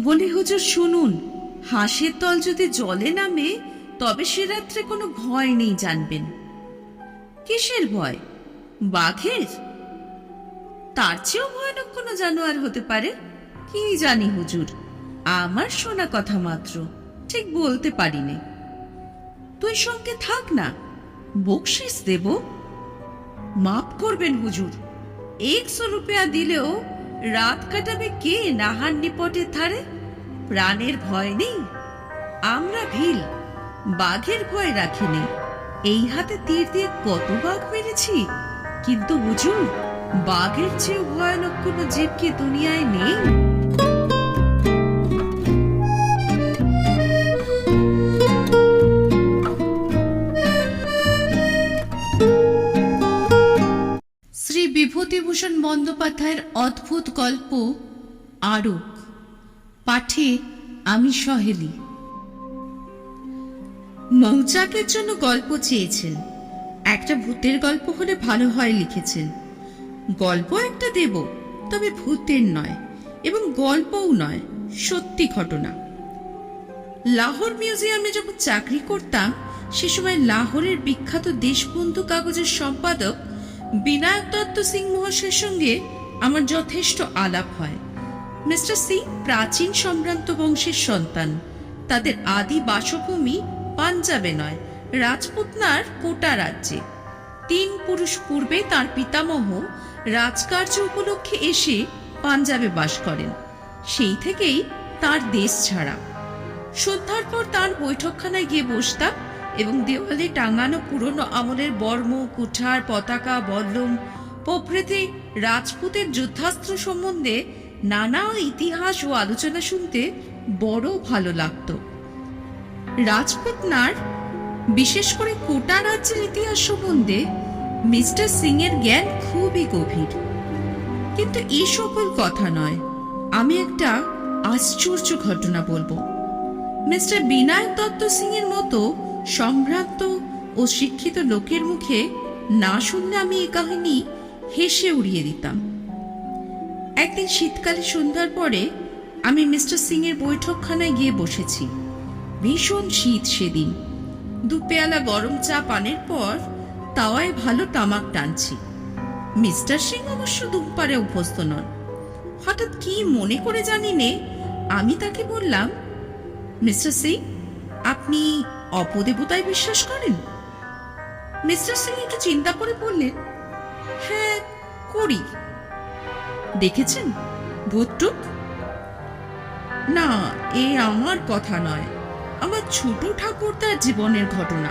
বলি, হুজুর, শুনুন। হাঁসের তল যদি জলে নামে, তবে সে রাত্রে কোনো ভয় নেই জানবেন। কিসের ভয়? বাঘের? তার চেয়েও ভয়ানক কোনো জানোয়ার হতে পারে? কি জানি, হুজুর? আমার শোনা কথা মাত্র। ঠিক বলতে পারিনি। তুই সঙ্গে থাক না। বকশিস দেব। মাফ করবেন, হুজুর। একশো রুপিয়া দিলেও রাত কাটাবে কে নাহার নিপটের ধারে? প্রাণের ভয় নেই, আমরা ভিল, বাঘের ভয় রাখিনি। এই হাতে তীর দিয়ে কত বাঘ মেরেছি? কিন্তু হুজুর, বাঘের চেয়ে ভয়ানক কোনো জীব কি দুনিয়ায় নেই? বিভূতিভূষণ বন্দ্যোপাধ্যায়ের অদ্ভুত গল্প আরক পাঠে আমি সহেলি। মৌচাকের জন্য গল্প চেয়েছেন। একটা ভূতের গল্প হলে ভালো হয় লিখেছেন। গল্প একটা দেব, তবে ভূতের নয়, এবং গল্পও নয়, সত্যি ঘটনা। লাহোর মিউজিয়ামে যখন চাকরি করতাম, সে সময় লাহোরের বিখ্যাত দেশবন্ধু কাগজের সম্পাদক বিনায়ক দত্ত সিং মহাশয়ের সঙ্গে আমার যথেষ্ট আলাপ হয়। মিস্টার সিং প্রাচীন সম্ভ্রান্ত বংশের সন্তান। তাদের আদি বাসভূমি পাঞ্জাবে নয়, রাজপুতনার কোটা রাজ্যে। তিন পুরুষ পূর্বে তার পিতামহ রাজকার্য উপলক্ষে এসে পাঞ্জাবে বাস করেন। সেই থেকেই তার দেশ ছাড়া। সন্ধ্যার পর তার বৈঠকখানায় গিয়ে বসতাম এবং দেওয়ালে টাঙানো পুরনো আমলের বর্ম, কুঠার, পতাকা, বল্লম প্রভৃতি রাজপুতের যুদ্ধাস্ত্র সম্বন্ধে নানা ইতিহাস ও আলোচনা শুনতে বড় ভালো লাগতো। রাজপুতনার বিশেষ করে কোটা রাজ্যের ইতিহাস সম্বন্ধে মিস্টার সিং এর জ্ঞান খুবই গভীর। কিন্তু এই সকল কথা নয়, আমি একটা আশ্চর্য ঘটনা বলব। মিস্টার বিনায়ক দত্ত সিং এর মতো সম্ভ্রান্ত ও শিক্ষিত লোকের মুখে না শুনলে আমি এ কাহিনী হেসে উড়িয়ে দিতাম। একদিন শীতকালে সন্ধ্যার পরে আমি মিস্টার সিং এর বৈঠকখানায় গিয়ে বসেছি। ভীষণ শীত সেদিন। দু পেয়ালা গরম চা পানের পর তাওয়ায় ভালো তামাক টানছি। মিস্টার সিং অবশ্য ধূমপারে অভ্যস্ত নন। হঠাৎ কি মনে করে জানি নে, আমি তাকে বললাম, মিস্টার সিং, আপনি অপদেবতায় বিশ্বাস করেন? মিস্টার সিং একটু চিন্তা করে বললেন হ্যাঁ করি। দেখেছেন, ভূতটুক? না, এ আমার কথা নয়। আমার ছোট ঠাকুর তার জীবনের ঘটনা।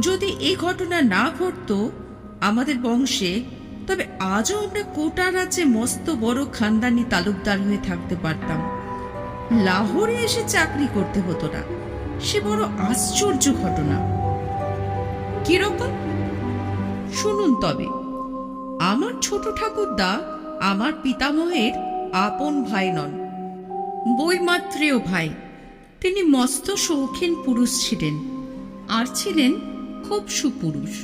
যদি এই ঘটনা না ঘটতো আমাদের বংশে, তবে আজও আমরা কোটা রাজ্যে মস্ত বড় খানদানি তালুকদার হয়ে থাকতে পারতাম। লাহোরে এসে চাকরি করতে হতো না। সে বড় আশ্চর্য ঘটনা। কীরকম? শুনুন তবে, আমার ছোট ঠাকুরদা আমার পিতামহের আপন ভাই নন বইমাত্রেয় ভাই। তিনি মস্ত শৌখিন পুরুষ ছিলেন, আর ছিলেন খুব সুপুরুষ।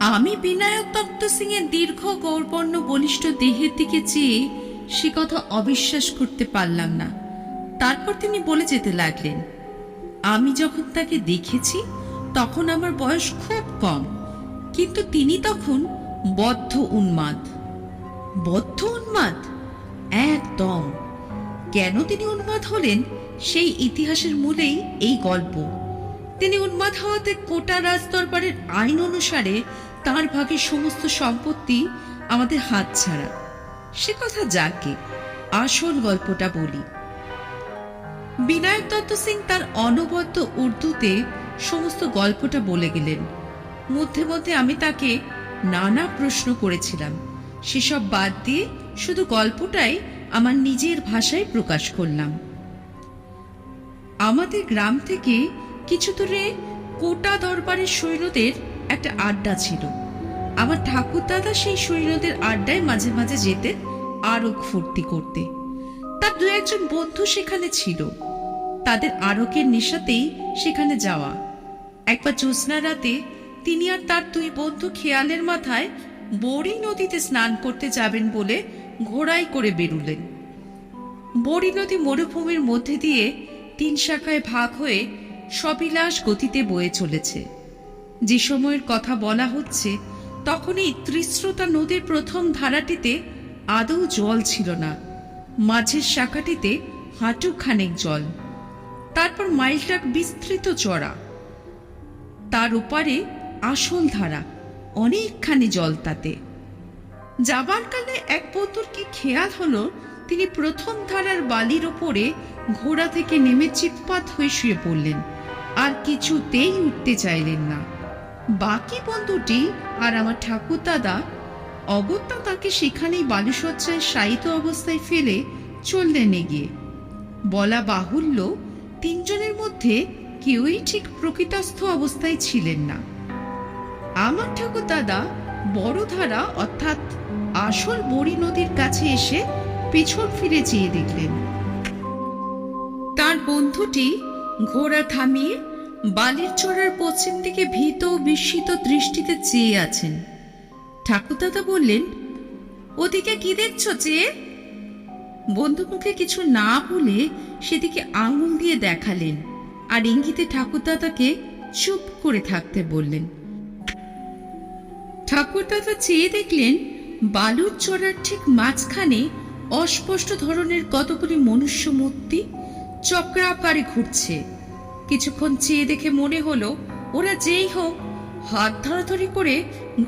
আমি বিনায়ক দত্ত সিং এর দীর্ঘ গৌরবর্ণ বলিষ্ঠ দেহের দিকে চেয়ে সে কথা অবিশ্বাস করতে পারলাম না। তারপর তিনি বলে যেতে লাগলেন, আমি যখন তাকে দেখেছি, তখন আমার বয়স খুব কম, কিন্তু তিনি তখন বদ্ধ উন্মাদ। বদ্ধ উন্মাদ? একদম। কেন তিনি উন্মাদ হলেন? সেই ইতিহাসের মূলেই এই গল্প। তিনি উন্মাদ হওয়াতে কোটা রাজদরবারের আইন অনুসারে তার ভাগের সমস্ত সম্পত্তি আমাদের হাত ছাড়া। সে কথা যাকে, আসল গল্পটা বলি। বিনায়ক দত্ত সিং তার অনবদ্য উর্দুতে সমস্ত গল্পটা বলে গেলেন। মধ্যে মধ্যে আমি তাকে নানা প্রশ্ন করেছিলাম। সেসব বাদ দিয়ে শুধু গল্পটাই আমার নিজের ভাষায় প্রকাশ করলাম। আমাদের গ্রাম থেকে কিছু দূরে কোটা দরবারের সৈন্যদের একটা আড্ডা ছিল। আমার ঠাকুরদাদা সেই সৈন্যদের আড্ডায় মাঝে মাঝে যেতেন আরও ফুর্তি করতে। তার দু একজন বন্ধু সেখানে ছিল। তাদের আরকের নেশাতেই সেখানে যাওয়া। একবার জ্যোৎস্না রাতে তিনি আর তার দুই বন্ধু খেয়ালের মাথায় বড়ি নদীতে স্নান করতে যাবেন বলে ঘোড়াই করে বেরুলেন। বড়ি নদী মরুভূমির মধ্যে দিয়ে তিন শাখায় ভাগ হয়ে সবিলাস গতিতে বয়ে চলেছে। যে সময়ের কথা বলা হচ্ছে, তখনই ত্রিস্রোতা নদীর প্রথম ধারাটিতে আদৌ জল ছিল না। মাঝের শাখাটিতে হাঁটু খানেক জল। তারপর মাইলটাক বিস্তৃত চড়া। তার ওপারে আসল ধারা, অনেকখানি জল তাতে। যাবার কালে এক বন্ধুর কি খেয়াল হলো, তিনি প্রথম ধারার বালির ওপরে ঘোড়া থেকে নেমে চিৎপাত হয়ে শুয়ে পড়লেন, আর কিছুতেই উঠতে চাইলেন না। বাকি বন্ধুটি আর আমার ঠাকুর দাদা অগত্যা তাকে সেখানেই বালুসজ্জায় শায়িত অবস্থায় ফেলে চললেন এগিয়ে। বলা বাহুল্য, তিনজনের মধ্যে কেউই ঠিক প্রকৃতস্থ অবস্থায় ছিলেন না। আমার ঠাকুর দাদা বড় ধারা অর্থাৎ আসল বড়ি নদীর কাছে এসে পিছন ফিরে চেয়ে দেখলেন। তার বন্ধুটি ঘোড়া থামিয়ে বালির চড়ার পশ্চিম দিকে ভীত বিস্মিত দৃষ্টিতে চেয়ে আছেন। ঠাকুরদাদা বললেন, ওদিকে কি দেখছ চেয়ে বন্ধু মুখে কিছু না বলে সেদিকে আঙুল দিয়ে দেখালেন আর ইঙ্গিতে ঠাকুরদাদাকে চুপ করে থাকতে বললেন। ঠাকুরদাদা চেয়ে দেখলেন, বালুর চড়ার ঠিক মাঝখানে অস্পষ্ট ধরনের কতগুলি মনুষ্য মূর্তি চক্রাকারে ঘুরছে। কিছুক্ষণ চেয়ে দেখে মনে হলো, ওরা যেই হোক, হাত ধরাধরি করে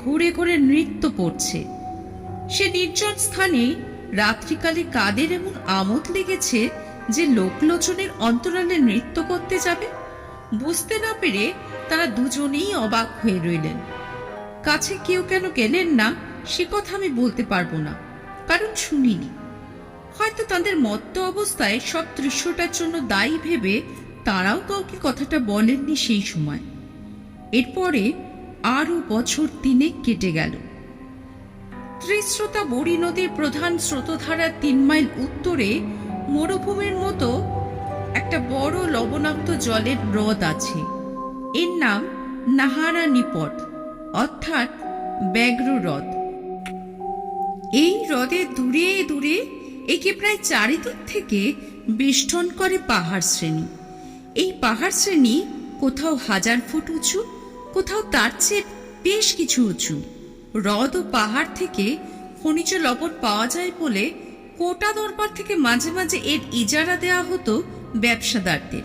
ঘুরে ঘুরে নৃত্য করছে সে নির্জন স্থানে রাত্রিকালে কাদের এমন আমোদ লেগেছে যে লোকলোচনের অন্তরালে নৃত্য করতে যাবে? বুঝতে না পেরে তারা দুজনেই অবাক হয়ে রইলেন। কাছে কেউ কেন গেলেন না, সে কথা আমি বলতে পারব না, কারণ শুনিনি। হয়তো তাদের মত্ত অবস্থায় সব দৃশ্যটার জন্য দায়ী ভেবে তারাও কাউকে কথাটা বলেননি সেই সময়। এরপরে আরও বছর তিনেক কেটে গেল। ত্রিস্রোতা বড়ি নদীর প্রধান স্রোতধারার তিন মাইল উত্তরে মরুভূমির মতো একটা বড় লবণাক্ত জলের হ্রদ আছে। এর নাম নাহারা নিপট অর্থাৎ ব্যাঘ্র হ্রদ। এই হ্রদে দূরে দূরে একে প্রায় চারিদিক থেকে বেষ্টন করে পাহাড় শ্রেণি। এই পাহাড় শ্রেণি কোথাও হাজার ফুট উঁচু কোথাও তার চেয়ে বেশ কিছু উঁচু। হ্রদ ও পাহাড় থেকে খনিজ লবণ পাওয়া যায় বলে কোটা দরবার থেকে মাঝে মাঝে এর ইজারা দেওয়া হতো ব্যবসাদারদের।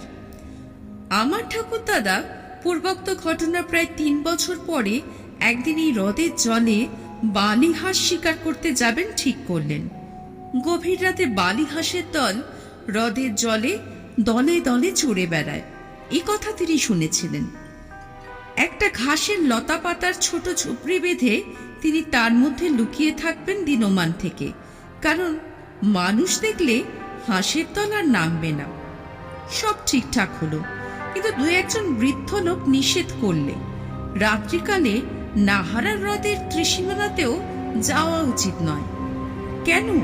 আমার ঠাকুর দাদা পূর্বোক্ত ঘটনার প্রায় তিন বছর পরে একদিন এই হ্রদের জলে বালি হাঁস শিকার করতে যাবেন ঠিক করলেন। গভীর রাতে বালি হাঁসের দল হ্রদের জলে দলে দলে চড়ে বেড়ায়। এ কথা তিনি শুনেছিলেন। একটা ঘাসের লতা পাতার ছোট ঝুপড়ি বেঁধে তিনি তার মধ্যে লুকিয়ে থাকবেন দিনমান থেকে। কারণ মানুষ দেখলে হাঁসের দল আর নামবে না। সব ঠিকঠাক হলো। কিন্তু দু একজন বৃদ্ধ লোক নিষেধ করলে। রাত্রিকালে নাহারা হ্রদের ত্রিসীমানাতেও যাওয়া উচিত নয়। কেন?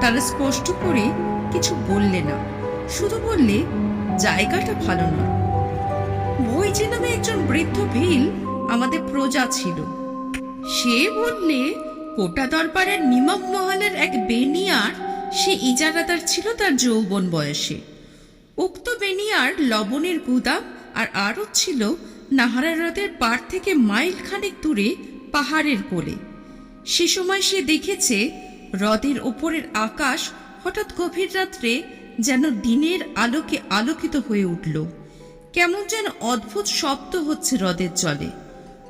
তারা স্পষ্ট করে কিছু বললে না। শুধু বললে, জায়গাটা ভালো নয়। বইজি নামে একজন বৃদ্ধ ভিল আমাদের প্রজা ছিল। সে বললে, কোটা দরবারের নিমক মহলের এক বেনিয়ার, সে ইজারাদার ছিল তার যৌবন বয়সে। উক্ত বেনিয়ার লবণের গুদাম আর আরও ছিল নাহারা হ্রদের পার থেকে মাইল খানেক দূরে পাহাড়ের কোলে। সে সময় সে দেখেছে, হ্রদের ওপরের আকাশ হঠাৎ গভীর রাত্রে যেন দিনের আলোকে আলোকিত হয়ে উঠল। কেমন যেন অদ্ভুত শব্দ হচ্ছে হ্রদের জলে।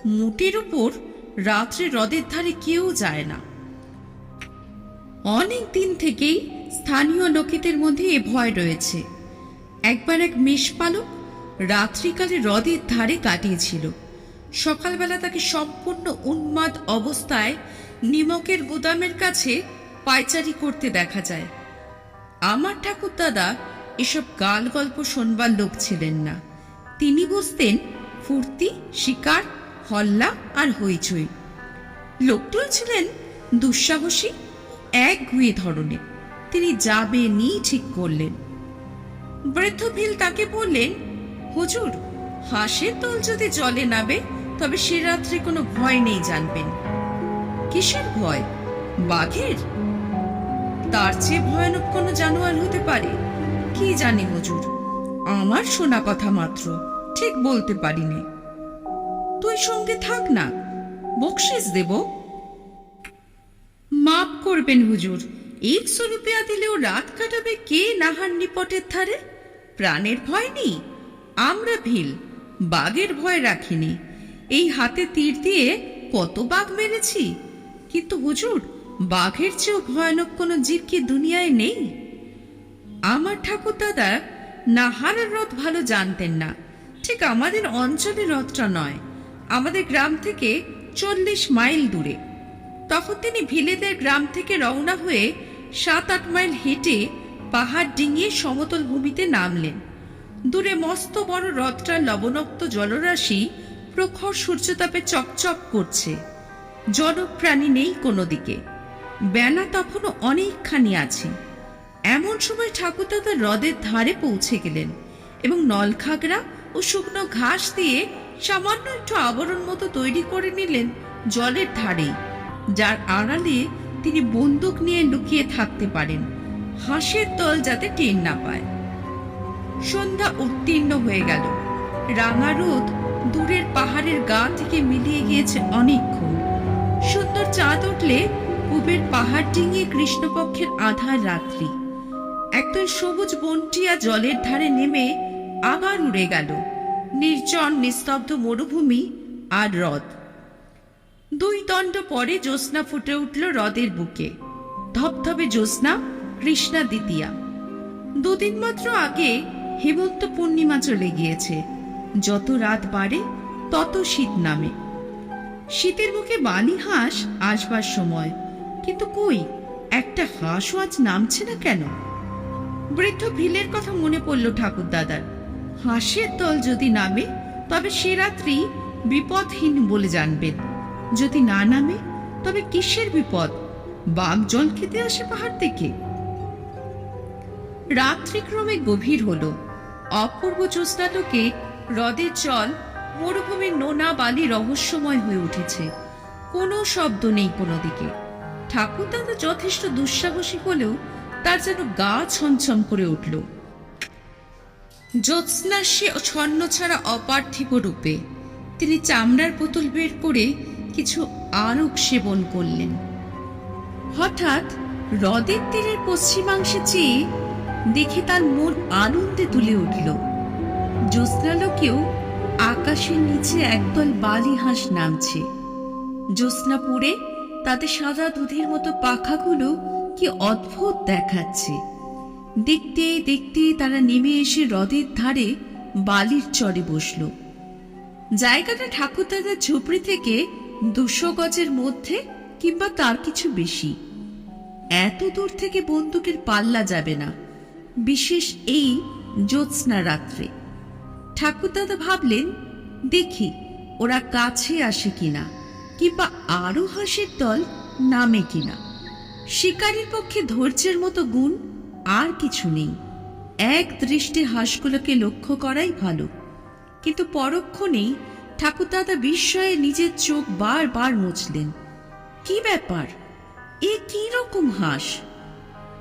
মুটির উপর রাত্রে হ্রদের ধারে কেউ যায় না। অনেক দিন থেকেই স্থানীয় লোকেদের মধ্যে এ ভয় রয়েছে। একবার এক মেষপালক রাত্রিকালে হ্রদের ধারে কাটিয়েছিল। সকালবেলা তাকে সম্পূর্ণ উন্মাদ অবস্থায় নিমকের গুদামের কাছে পায়চারি করতে দেখা যায়। আমার ঠাকুর দাদা এসব গাল গল্প শোনবার লোক ছিলেন না। তিনি বুঝতেন ফুর্তি, শিকার, হল্লা আর হইচই। লোকটিও ছিলেন দুঃসাহসী এক গুয়ে ধরনের। তিনি যাবেনই ঠিক করলেন। বৃদ্ধ ভিল তাকে বললেন, হুজুর, হাঁসের দল যদি জলে নাবে তবে সে রাত্রে কোনো ভয় নেই জানবেন। কিসের ভয়? বাঘের? তার চেয়ে ভয়ানক কোনো জানোয়ার হতে পারে? কি জানি হুজুর? আমার শোনা কথা মাত্র, ঠিক বলতে পারিনি। তুই সঙ্গে থাক না, বকশিস দেব। মাফ করবেন হুজুর একশো রুপিয়া দিলেও রাত কাটাবে কে নাহার নিপটের ধারে? প্রাণের ভয় নেই, আমরা ভিল, বাঘের ভয় রাখিনি। এই হাতে তীর দিয়ে কত বাঘ মেরেছি? কিন্তু হুজুর, বাঘের চেয়েও ভয়ানক কোনো জীব কি দুনিয়ায় নেই? আমার ঠাকুর দাদা নাহারের রথ ভালো জানতেন না। ঠিক আমাদের অঞ্চলের রথটা নয়, আমাদের গ্রাম থেকে চল্লিশ মাইল দূরে। তখন তিনি ভিলেদের গ্রাম থেকে রওনা হয়ে সাত আট মাইল হেঁটে পাহাড় ডিঙিয়ে সমতল ভূমিতে নামলেন। দূরে মস্ত বড় রথটার লবণাক্ত জলরাশি প্রখর সূর্যতাপে চকচক করছে। জনপ্রাণী নেই কোনো দিকে। বেলা তখনও অনেকখানি আছে। এমন সময় ঠাকুর ঠাকুরদাদা হ্রদের ধারে পৌঁছে গেলেন এবং নলখাগড়া ও শুকনো ঘাস দিয়ে সামান্য একটু আবরণ মতো তৈরি করে নিলেন জলের ধারেই, যার আড়ালে তিনি বন্দুক নিয়ে লুকিয়ে থাকতে পারেন, হাঁসের দল যাতে টের না পায়। সন্ধ্যা উত্তীর্ণ হয়ে গেল। রাঙা রোদ দূরের পাহাড়ের গা থেকে মিলিয়ে গিয়েছে অনেকক্ষণ। সুন্দর চাঁদ উঠলে পূবের পাহাড় ডিঙিয়ে কৃষ্ণপক্ষের আধার রাত্রি। একদল সবুজ বনটিয়া জলের ধারে নেমে আবার উড়ে গেল। নির্জন, নিস্তব্ধ মরুভূমি আর হ্রদ। দুই দণ্ড পরে জ্যোৎস্না ফুটে উঠল হ্রদের বুকে। ধপধপে জ্যোৎস্না, কৃষ্ণা দ্বিতীয়া। দুদিন মাত্র আগে হেমন্ত পূর্ণিমা চলে গিয়েছে। যত রাত বাড়ে, তত শীত নামে। শীতের মুখে বালি হাঁস আসবার সময়। কিন্তু কই, একটা হাঁসও আজ নামছে না কেন? বৃদ্ধ ভিলের কথা মনে পড়ল ঠাকুর দাদার হাঁসের দল যদি নামে, তবে সে রাত্রি বিপদহীন বলে জানবেন যদি না নামে, তবে কিসের বিপদ? বাঘ জল খেতে আসে পাহাড় থেকে। রাত্রিক্রমে গভীর হল। অপূর্ব জ্যোৎস্নালোকে হ্রদের জল, মরুভূমির নোনা বালি রহস্যময় হয়ে উঠেছে। কোনো শব্দ নেই কোনো দিকে। ঠাকুর দাদা যথেষ্ট দুঃসাহসী হলেও তার যেন গা ছমছম করে উঠল। জ্যোৎস্না সে ছন্ন ছাড়া অপার্থিব রূপে তিনি চামড়ার বোতল বের করে কিছু আরক সেবন করলেন। হঠাৎ হ্রদের তীরের পশ্চিমাংশে চেয়ে দেখে তার মন আনন্দে তুলে উঠল। জ্যোৎস্নালোকেও আকাশের নিচে একদল বালি হাঁস নামছে। জ্যোৎস্না পুড়ে তাতে সাদা দুধের মতো পাখাগুলো কি অদ্ভুত দেখাচ্ছে। দেখতে দেখতে তারা নেমে এসে হ্রদের ধারে বালির চরে বসল। জায়গাটা ঠাকুরদাদার ঝুপড়ি থেকে দুশো গজের মধ্যে কিংবা তার কিছু বেশি। এত দূর থেকে বন্দুকের পাল্লা যাবে না। বিশেষ এই জ্যোৎস্না রাত্রে। ঠাকুরদাদা ভাবলেন, দেখি, ওরা কাছে আসে কিনা, কিংবা আরও হাসির দল নামে কিনা। শিকারীর পক্ষে ধৈর্যের মতো গুণ আর কিছু নেই। এক দৃষ্টি হাঁসগুলোকে লক্ষ্য করাই ভালো। কিন্তু পরক্ষণেই ঠাকুরদাদা বিস্ময়ে নিজের চোখ বারবার মুছলেন। কি ব্যাপার? এ কি রকম হাঁস?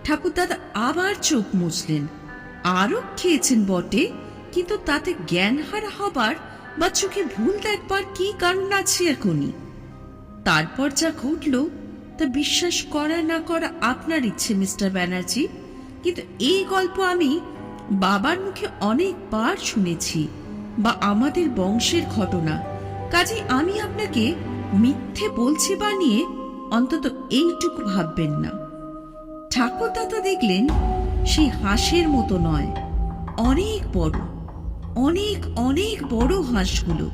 ঠাকুরদাদা আবার চোখ মুছলেন। আরও খেয়েছেন বটে, কিন্তু তাতে জ্ঞান হারা হবার বা চোখে ভুল দেখবার কি কারণ আছে এখনই তারপর যা ঘটল তা বিশ্বাস করা না করা আপনার ইচ্ছে, মিস্টার ব্যানার্জি। কিন্তু এই গল্প আমি বাবার মুখে অনেকবার শুনেছি, বা আমাদের বংশের ঘটনা। কাজে আমি আপনাকে মিথ্যে বলছি বানিয়ে অন্তত এইটুকু ভাববেন না। ঠাকুরদাদা দেখলেন সেই হাঁসের মতো নয়, অনেক বড়, অনেক অনেক বড় হাঁসগুলো।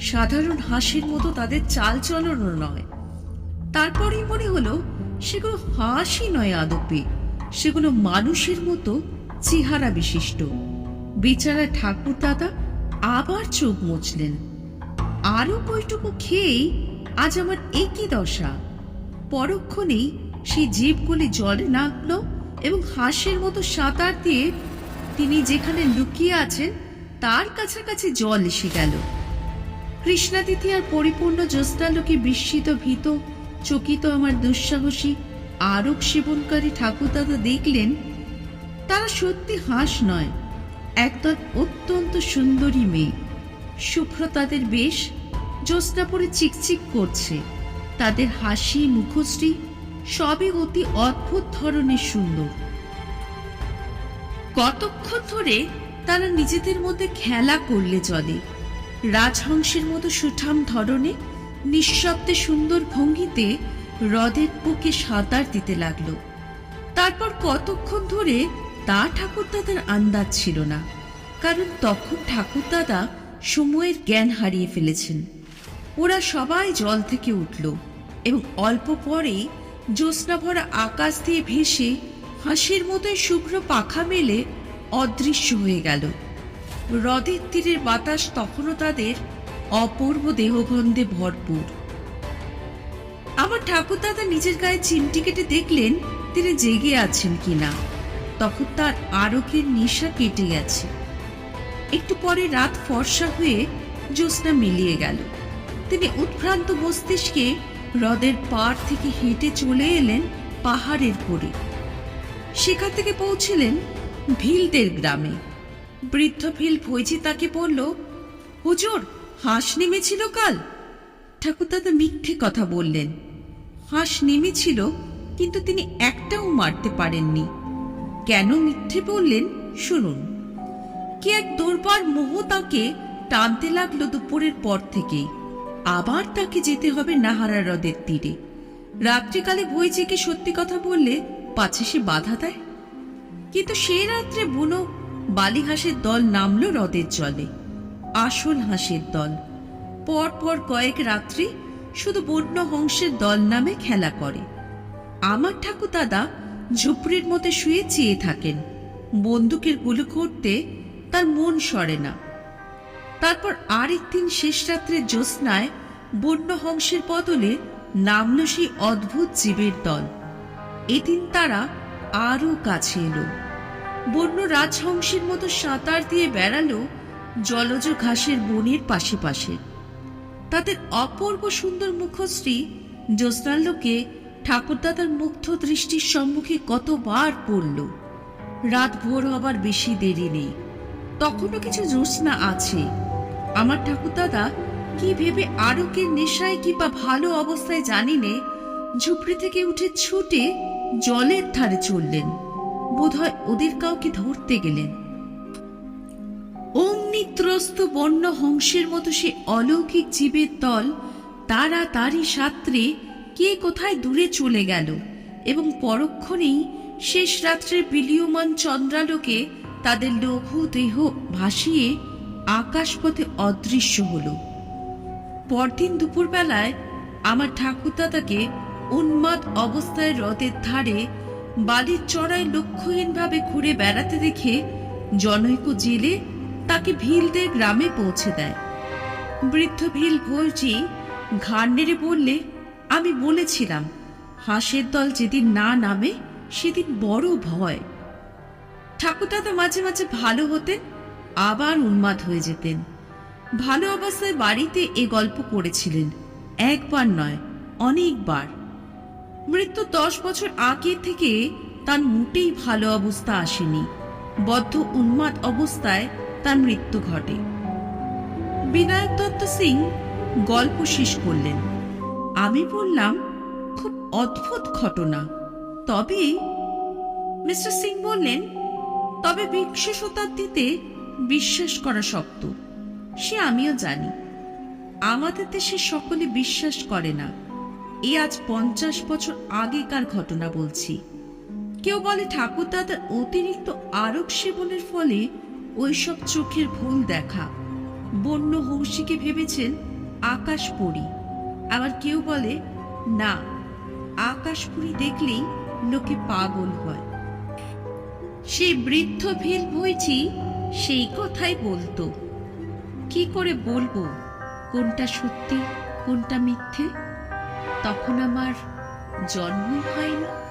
সাধারণ হাঁসের মতো তাদের চালচলনও নয়। তারপরেই মনে হলো সেগুলো হাঁসই নয় আদপে। সেগুলো মানুষের মতো চেহারা বিশিষ্ট। বেচারা ঠাকুর দাদা আবার চোখ মুছলেন। আরও কইটুকু খেয়েই আজ আমার একই দশা। পরক্ষণেই সেই জীবগুলি জলে নামলো এবং হাঁসের মতো সাঁতার দিয়ে তিনি যেখানে লুকিয়ে আছেন, তার কাছাকাছি জল এসে গেল। কৃষ্ণাদিতি আর পরিপূর্ণ জ্যোৎস্নালোকে বিস্মিত ভীত চকিত আমার দুঃসাহসী আরব সেবনকারী ঠাকুরদাদা দেখলেন, তারা সত্যি হাঁস নয়। একদল অত্যন্ত সুন্দরী মেয়ে। শুভ্র তাদের বেশ, জ্যোৎস্না পরে চিকচিক করছে। তাদের হাসি, মুখশ্রী সবই অতি অদ্ভুত ধরনের সুন্দর। কতক্ষণ ধরে তারা নিজেদের মধ্যে খেলা করলে চলে। রাজহংসের মতো সুঠাম ধরনে নিঃশব্দে সুন্দর ভঙ্গিতে হ্রদের বুকে সাঁতার দিতে লাগল। তারপর কতক্ষণ ধরে তা ঠাকুরদাদার আন্দাজ ছিল না, কারণ তখন ঠাকুরদাদা সময়ের জ্ঞান হারিয়ে ফেলেছেন। ওরা সবাই জল থেকে উঠল এবং অল্প পরেই জ্যোৎস্না ভরা আকাশ দিয়ে ভেসে হাসির মতোই শুভ্র পাখা মেলে অদৃশ্য হয়ে গেল। হ্রদের তীরের বাতাস তখনও তাদের অপূর্ব দেহগন্ধে ভরপুর। আমার ঠাকুরদাদা নিজের গায়ে চিমটি কেটে দেখলেন তিনি জেগে আছেন কিনা। তখন তার আরকের নেশা কেটে গেছে। একটু পরে রাত ফর্সা হয়ে জ্যোৎস্না মিলিয়ে গেল। তিনি উৎভ্রান্ত মস্তিষ্কে হ্রদের পাড় থেকে হেঁটে চলে এলেন পাহাড়ের পরে সেখান থেকে পৌঁছলেন ভিলদের গ্রামে। বৃদ্ধ ভিল ভৈজি তাকে বলল, হুজুর হাঁস নেমেছিল কাল? ঠাকুরদাদা মিথ্যে কথা বললেন। হাঁস নেমেছিল, কিন্তু তিনি একটাও মারতে পারেননি। কেন মিথ্যে বললেন? শুনুন। কি এক দুর্বার মোহ তাকে টানতে লাগল দুপুরের পর থেকেই। আবার তাকে যেতে হবে নাহারা হ্রদের তীরে। রাত্রিকালে বইজিকে সত্যি কথা বললে পাছে সে বাধা দেয়? কিন্তু সেই রাত্রে বুনো বালি হাঁসের দল নামলো হ্রদের জলে। আসল হাসির দল। পর পর কয়েক রাত্রি শুধু বন্য হংসের দল নামে খেলা করে। আমার ঠাকুর দাদা ঝুপড়ির মধ্যে শুয়ে চেয়ে থাকেন। বন্দুকের গুলি করতে তার মন সরে না। তারপর আরেকদিন শেষ রাত্রে জ্যোৎস্নায় বন্য হংসের বদলে নামলো সেই অদ্ভুত জীবের দল। এদিন তারা আরও কাছে এলো। বন্য রাজহংসের মতো সাঁতার দিয়ে বেড়ালো জলজ ঘাসের বনের পাশে পাশে তাদের অপূর্ব সুন্দর মুখশ্রী জ্যোৎস্নার লোকে ঠাকুরদাদার মুগ্ধ দৃষ্টির সম্মুখে কতবার পড়ল। রাত ভোর হবার বেশি দেরি নেই। তখনও কিছু জ্যোৎস্না আছে। আমার ঠাকুরদাদা কি ভেবে আরকের নেশায় কিংবা ভালো অবস্থায় জানি নে ঝুপড়ি থেকে উঠে ছুটে জলের ধারে চললেন। বোধহয় ওদের কাউকে ধরতে গেলেন। অগ্নিত্রস্ত বন্য হংসের মতো সে অলৌকিক জীবের দল তারা তারই সাত্রে কে কোথায় দূরে চলে গেল এবং পরক্ষণেই শেষ রাত্রের বিলীয়মান চন্দ্রালোকে তাদের লঘু দেহ ভাসিয়ে আকাশপথে অদৃশ্য হল। পরদিন দুপুরবেলায় আমার ঠাকুরদাদাকে উন্মাদ অবস্থায় হ্রদের ধারে বালির চড়ায় লক্ষ্যহীনভাবে ঘুরে বেড়াতে দেখে জনৈক জেলে তাকে ভিলদের গ্রামে পৌঁছে দেয়। বৃদ্ধ ভিল ভোজি ঘাড় নেড়ে বললে, আমি বলেছিলাম, হাঁসের দল যেদিন না নামে, সেদিন বড় ভয়। ঠাকুরদাদা মাঝে মাঝে ভালো হতেন, আবার উন্মাদ হয়ে যেতেন। ভালো অবস্থায় বাড়িতে এ গল্প করেছিলেন, একবার নয়, অনেকবার। মৃত্যু দশ বছর আগে থেকে তার মোটেই ভালো অবস্থা আসেনি। বদ্ধ উন্মাদ অবস্থায় তার মৃত্যু ঘটে। বিনায়ক দত্ত সিং গল্প শেষ করলেন। আমি বললাম, খুব অদ্ভুত ঘটনা। তবে মিস্টার সিং বললেন, তবে বিংশ শতাব্দীতে বিশ্বাস করা শক্ত, সে আমিও জানি। আমাদের দেশে সকলে বিশ্বাস করে না। এ আজ পঞ্চাশ বছর আগেকার ঘটনা বলছি। কেউ বলে ঠাকুরদাদার অতিরিক্ত আরক সেবনের ফলে ওইসব চোখের ভুল দেখা। বন্য হংসীকে ভেবেছেন আকাশ পড়ি আবার কেউ বলে, না, আকাশ পুরী দেখলেই লোকে পাগল হয়। সেই বৃদ্ধ ভিল বইছি সেই কথাই বলতো। কি করে বলব? কোনটা সত্যি, কোনটা মিথ্যে? তখন আমার জন্মই হয়নি।